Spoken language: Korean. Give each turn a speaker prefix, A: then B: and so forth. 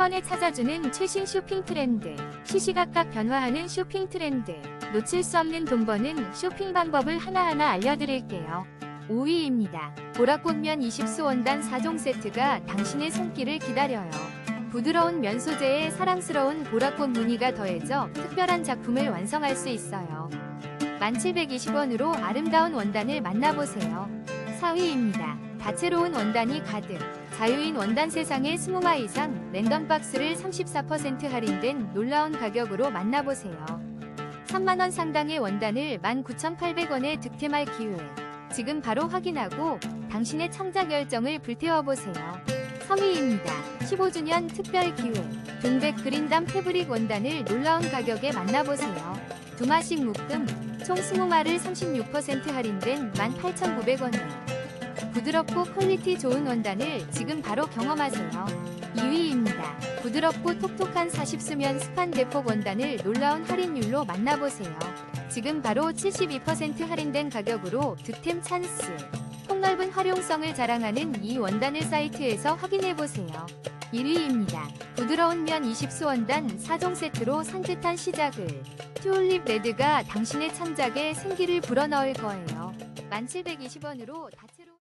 A: 번에 찾아주는 최신 쇼핑 트렌드, 시시각각 변화하는 쇼핑 트렌드, 놓칠 수 없는 돈 버는 쇼핑 방법을 하나하나 알려드릴게요. 5위입니다. 보라꽃면 20수 원단 4종 세트가 당신의 손길을 기다려요. 부드러운 면 소재에 사랑스러운 보라꽃 무늬가 더해져 특별한 작품을 완성할 수 있어요. 1720원으로 아름다운 원단을 만나보세요. 4위입니다. 다채로운 원단이 가득. 자유인 원단 세상의 20마 이상 랜덤 박스를 34% 할인된 놀라운 가격으로 만나보세요. 3만원 상당의 원단을 19,800원에 득템할 기회. 지금 바로 확인하고 당신의 창작 열정을 불태워보세요. 3위입니다. 15주년 특별 기회. 등백 그린담 패브릭 원단을 놀라운 가격에 만나보세요. 두 마씩 묶음, 총 20마를 36% 할인된 18,900원에 부드럽고 퀄리티 좋은 원단을 지금 바로 경험하세요. 2위입니다. 부드럽고 톡톡한 40수면 스판 대폭 원단을 놀라운 할인율로 만나보세요. 지금 바로 72% 할인된 가격으로 득템 찬스. 폭넓은 활용성을 자랑하는 이 원단을 사이트에서 확인해보세요. 1위입니다. 부드러운 면 20수 원단 4종 세트로 산뜻한 시작을. 튤립 레드가 당신의 창작에 생기를 불어넣을 거예요. 1720원으로 다채로